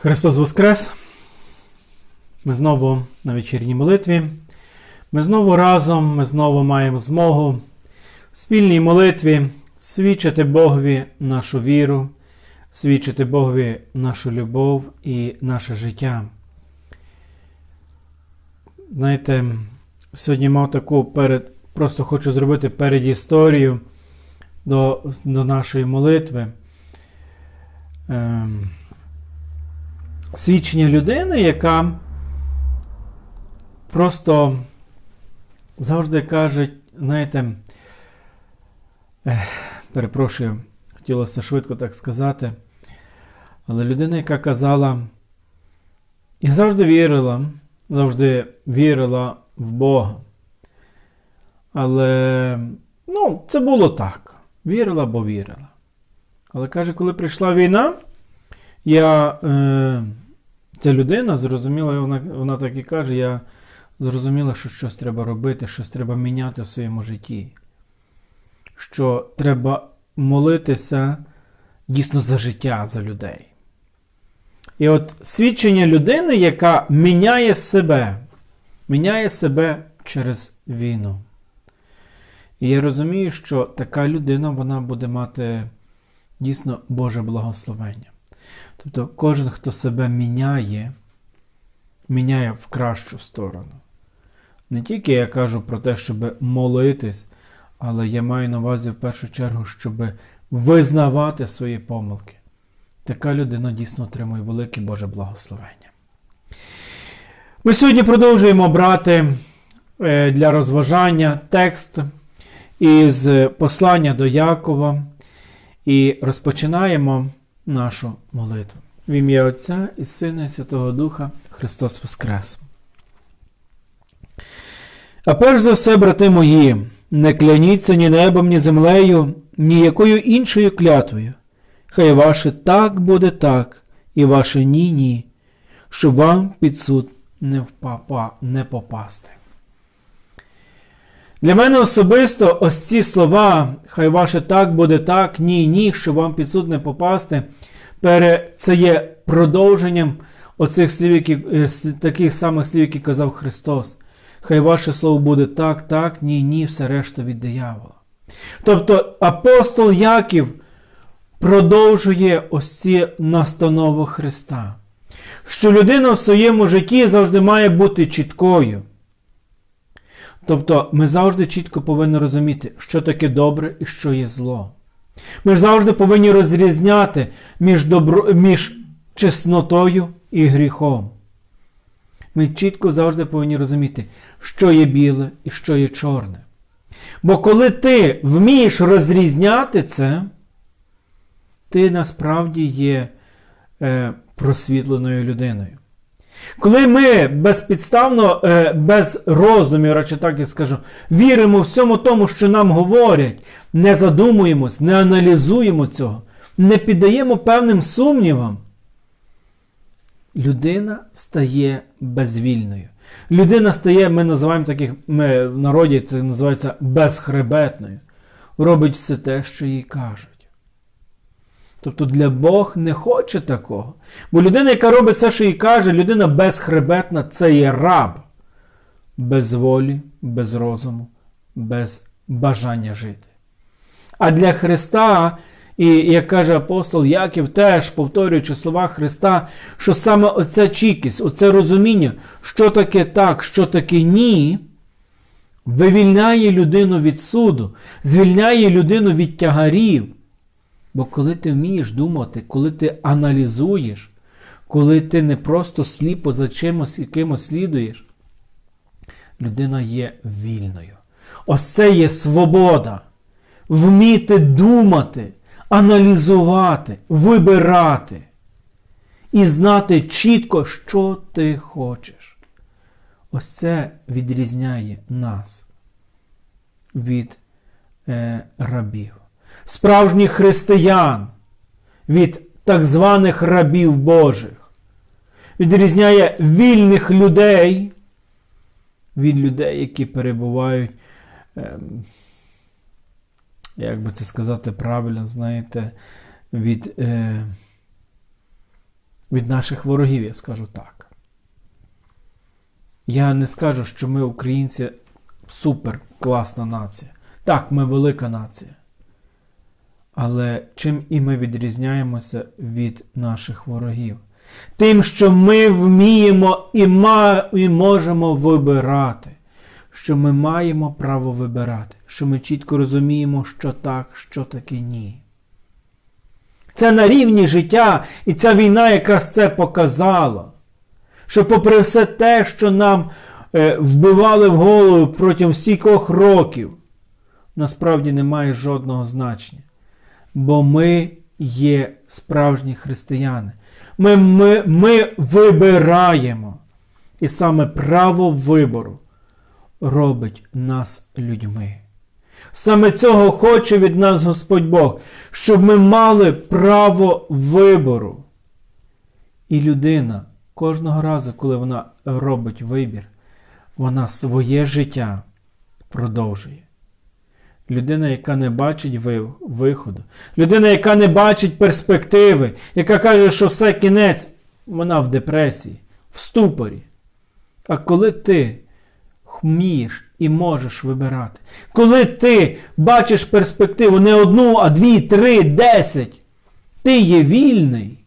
Христос Воскрес! Ми знову на вечірній молитві. Ми знову разом, ми знову маємо змогу в спільній молитві свідчити Богові нашу віру, свідчити Богові нашу любов і наше життя. Знаєте, сьогодні мав таку перед, просто хочу зробити перед історію до, до нашої молитви. Ем, свідчення людини, яка просто завжди каже, знаєте, перепрошую, хотілося швидко так сказати, але людина, яка казала, і завжди вірила, завжди вірила в Бога. Але, ну, це було так. Вірила, бо вірила. Але каже, коли прийшла війна, я, е, ця людина зрозуміла, вона, вона так і каже, я зрозуміла, що щось треба робити, щось треба міняти в своєму житті. Що треба молитися дійсно за життя, за людей. І от свідчення людини, яка міняє себе, міняє себе через війну. І я розумію, що така людина вона буде мати дійсно Боже благословення. Тобто кожен, хто себе міняє, міняє в кращу сторону. Не тільки я кажу про те, щоб молитись, але я маю на увазі в першу чергу, щоб визнавати свої помилки. Така людина дійсно отримує велике Боже благословення. Ми сьогодні продовжуємо брати е, для розважання текст із послання до Якова і розпочинаємо нашу молитву. В ім'я Отця і Сина, і Святого Духа Христос Воскрес. А перш за все, брати мої, не кляніться ні небом, ні землею, ні якою іншою клятвою. Хай ваше так буде так, і ваше ні ні, щоб вам під суд не, впапа, не попасти. Для мене особисто ось ці слова, хай ваше так буде так, ні, ні, щоб вам під суд не попасти. Це є продовженням оцих слів, які, е, таких самих слів, які казав Христос. Хай ваше слово буде так, так, ні, ні, все решта від диявола. Тобто апостол Яків продовжує ось ці настанови Христа, що людина в своєму житті завжди має бути чіткою. Тобто ми завжди чітко повинні розуміти, що таке добре і що є зло. Ми ж завжди повинні розрізняти між, добро, між чеснотою і гріхом. Ми чітко завжди повинні розуміти, що є біле і що є чорне. Бо коли ти вмієш розрізняти це, ти насправді є е, просвітленою людиною. Коли ми безпідставно, е, без роздумів, радше так я скажу, віримо всьому тому, що нам говорять, не задумуємось, не аналізуємо цього, не піддаємо певним сумнівам, людина стає безвільною. Людина стає, ми називаємо таких, ми в народі це називається безхребетною. Робить все те, що їй кажуть. Тобто для Бог не хоче такого. Бо людина, яка робить все, що їй каже, людина безхребетна це є раб. Без волі, без розуму, без бажання жити. А для Христа, і як каже апостол Яків, теж повторюючи слова Христа, що саме оця чікість, оце розуміння, що таке так, що таке ні, вивільняє людину від суду, звільняє людину від тягарів. Бо коли ти вмієш думати, коли ти аналізуєш, коли ти не просто сліпо за чимось якимось слідуєш, людина є вільною. Ось це є свобода. Вміти думати, аналізувати, вибирати і знати чітко, що ти хочеш. Ось це відрізняє нас від е, рабів справжніх християн від так званих рабів Божих, відрізняє вільних людей від людей, які перебувають, ем, як би це сказати правильно, знаєте, від е, від наших ворогів, я скажу так. Я не скажу, що ми, українці, супер класна нація. Так, ми велика нація. Але чим і ми відрізняємося від наших ворогів? Тим, що ми вміємо і, ма, і можемо вибирати, що ми маємо право вибирати, що ми чітко розуміємо, що так, що таке ні. Це на рівні життя, і ця війна якраз це показала. Що, попри все те, що нам е, вбивали в голову протягом стількох років, насправді не має жодного значення. Бо ми є справжні християни. Ми, ми, ми вибираємо. І саме право вибору робить нас людьми. Саме цього хоче від нас Господь Бог, щоб ми мали право вибору. І людина кожного разу, коли вона робить вибір, вона своє життя продовжує. Людина, яка не бачить виходу, людина, яка не бачить перспективи, яка каже, що все кінець, вона в депресії, в ступорі. А коли ти вмієш і можеш вибирати, коли ти бачиш перспективу не одну, а дві, три, десять, ти є вільний.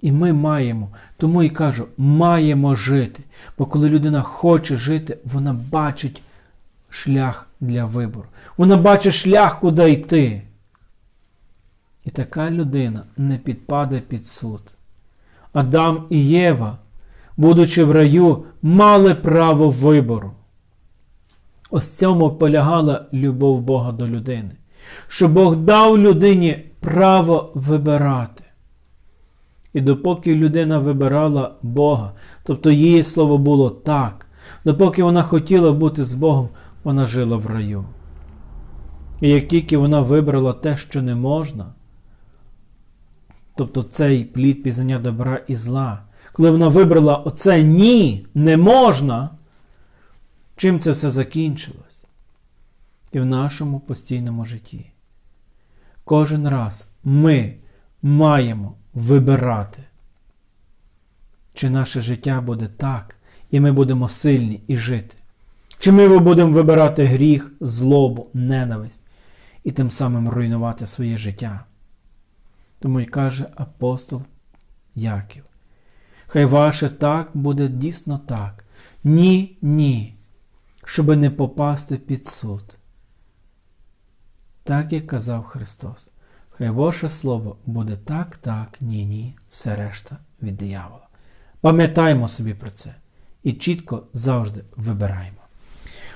І ми маємо, тому і кажу, маємо жити. Бо коли людина хоче жити, вона бачить шлях для вибору. Вона бачить шлях, куди йти. І така людина не підпаде під суд. Адам і Єва, будучи в раю, мали право вибору. Ось цьому полягала любов Бога до людини, що Бог дав людині право вибирати. І допоки людина вибирала Бога, тобто її слово було так, допоки вона хотіла бути з Богом, вона жила в раю. І як тільки вона вибрала те, що не можна, тобто цей плід пізнання добра і зла, коли вона вибрала оце ні, не можна, чим це все закінчилось? І в нашому постійному житті. Кожен раз ми маємо вибирати, чи наше життя буде так, і ми будемо сильні і жити. Чи ми будемо вибирати гріх, злобу, ненависть і тим самим руйнувати своє життя? Тому й каже апостол Яків. Хай ваше так буде дійсно так. Ні, ні, щоб не попасти під суд. Так як казав Христос. Хай ваше слово буде так, так, ні, ні, все решта від диявола. Пам'ятаємо собі про це і чітко завжди вибираємо.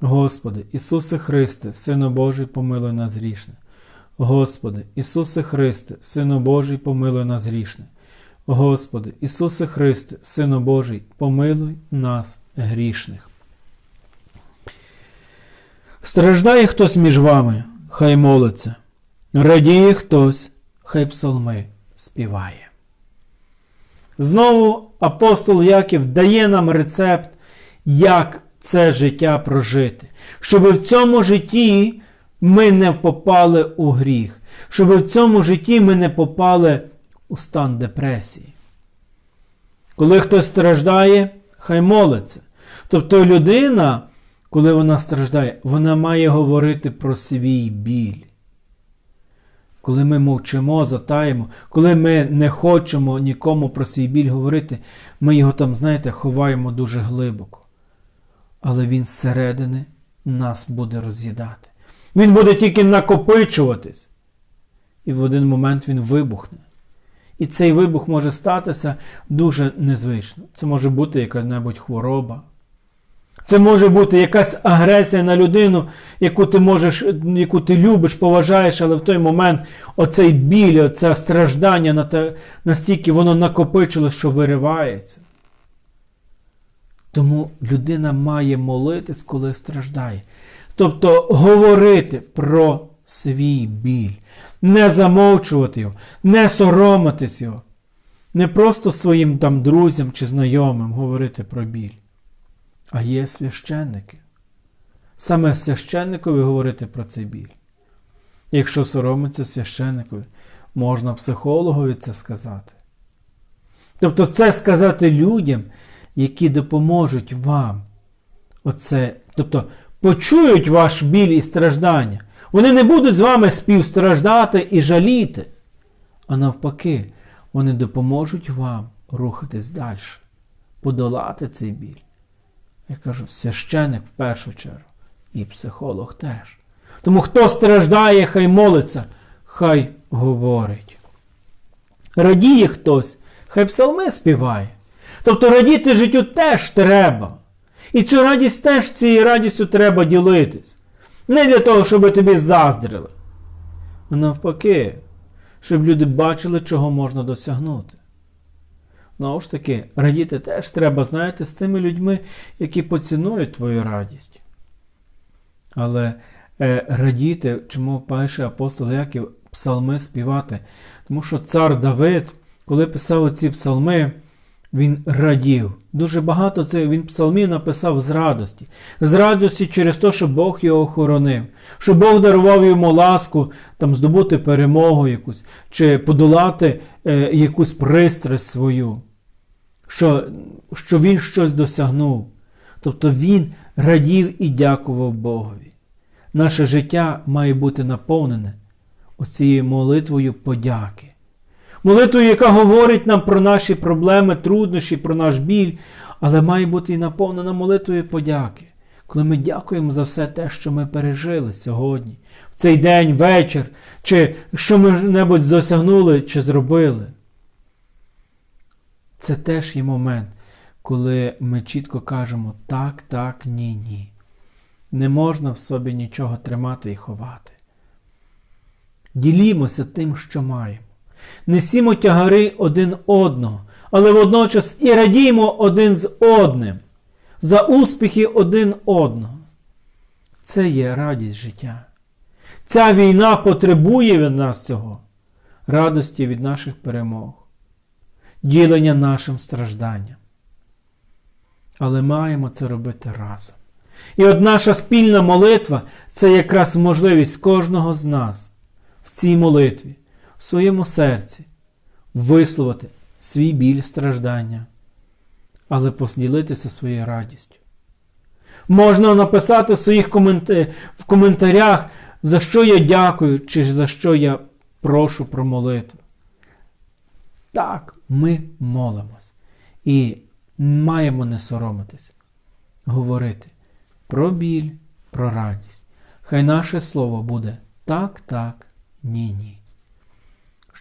Господи, Ісусе Христе, Сину Божий, помилуй нас грішне. Господи, Ісусе Христе, Сину Божий, помилуй нас грішне. Господи, Ісусе Христе, Сину Божий, помилуй нас грішних. Страждає хтось між вами, хай молиться. Радіє хтось, хай псалми співає. Знову апостол Яків дає нам рецепт, як це життя прожити, щоб в цьому житті ми не попали у гріх, щоб в цьому житті ми не попали у стан депресії. Коли хтось страждає, хай молиться. Тобто людина, коли вона страждає, вона має говорити про свій біль. Коли ми мовчимо, затаємо, коли ми не хочемо нікому про свій біль говорити, ми його там, знаєте, ховаємо дуже глибоко. Але він зсередини нас буде роз'їдати. Він буде тільки накопичуватись. І в один момент він вибухне. І цей вибух може статися дуже незвично. Це може бути яка-небудь хвороба. Це може бути якась агресія на людину, яку ти можеш, яку ти любиш, поважаєш, але в той момент оцей біль, оце страждання на те, настільки воно накопичило, що виривається. Тому людина має молитись, коли страждає. Тобто говорити про свій біль, не замовчувати його, не соромитись його, не просто своїм там друзям чи знайомим говорити про біль, а є священники. Саме священникові говорити про цей біль. Якщо соромиться священникові, можна психологові це сказати. Тобто це сказати людям, які допоможуть вам. Оце, Тобто почують ваш біль і страждання. Вони не будуть з вами співстраждати і жаліти. А навпаки, вони допоможуть вам рухатись далі, подолати цей біль. Я кажу, священик в першу чергу, і психолог теж. Тому хто страждає, хай молиться, хай говорить. Радіє хтось, хай псалми співає. Тобто радіти життю теж треба. І цю радість теж цією радістю треба ділитись. Не для того, щоб тобі заздрили, а навпаки, щоб люди бачили, чого можна досягнути. Знову ж таки, радіти теж треба, знаєте, з тими людьми, які поцінують твою радість. Але е, радіти, чому пише апостол Яків псалми співати? Тому що цар Давид, коли писав ці псалми, він радів. Дуже багато цих він псалмів написав з радості. З радості через те, що Бог його охоронив, що Бог дарував йому ласку там, здобути перемогу якусь, чи подолати е, якусь пристрасть свою, що, що він щось досягнув. Тобто він радів і дякував Богові. Наше життя має бути наповнене ось цією молитвою подяки. Молитвою, яка говорить нам про наші проблеми, труднощі, про наш біль, але має бути і наповнена молитвою подяки, коли ми дякуємо за все те, що ми пережили сьогодні, в цей день, вечір, чи що ми небудь досягнули чи зробили. Це теж є момент, коли ми чітко кажемо так, так, ні, ні. Не можна в собі нічого тримати і ховати. Ділімося тим, що маємо. Несімо тягари один одного, але водночас і радіємо один з одним, за успіхи один одного. Це є радість життя. Ця війна потребує від нас цього, радості від наших перемог, ділення нашим стражданням. Але маємо це робити разом. І от наша спільна молитва це якраз можливість кожного з нас в цій молитві, в своєму серці висловити свій біль страждання, але поділитися своєю радістю. Можна написати в своїх коментар... в коментарях, за що я дякую, чи за що я прошу про молитву. Так, ми молимось. І маємо не соромитися, говорити про біль, про радість. Хай наше слово буде так, так, ні, ні,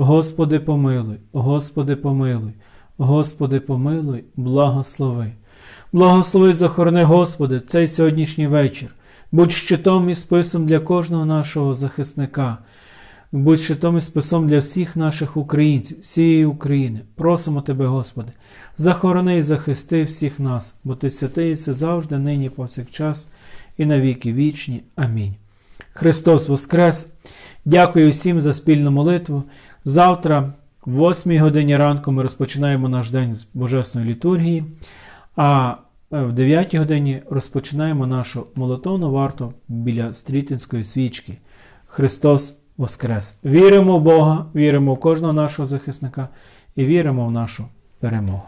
Господи, помилуй, Господи, помилуй, Господи, помилуй, благослови. Благослови, захорони, Господи, цей сьогоднішній вечір. Будь щитом і списом для кожного нашого захисника. Будь щитом і списом для всіх наших українців, всієї України. Просимо Тебе, Господи, захорони і захисти всіх нас, бо Ти святий, це завжди, нині, повсякчас, і на віки вічні. Амінь. Христос Воскрес! Дякую всім за спільну молитву. Завтра, в 8 годині ранку, ми розпочинаємо наш день з Божесної літургії, а е, в 9 годині розпочинаємо нашу молотовну варту біля Стрітинської свічки. Христос Воскрес! Віримо в Бога, віримо в кожного нашого захисника і віримо в нашу перемогу.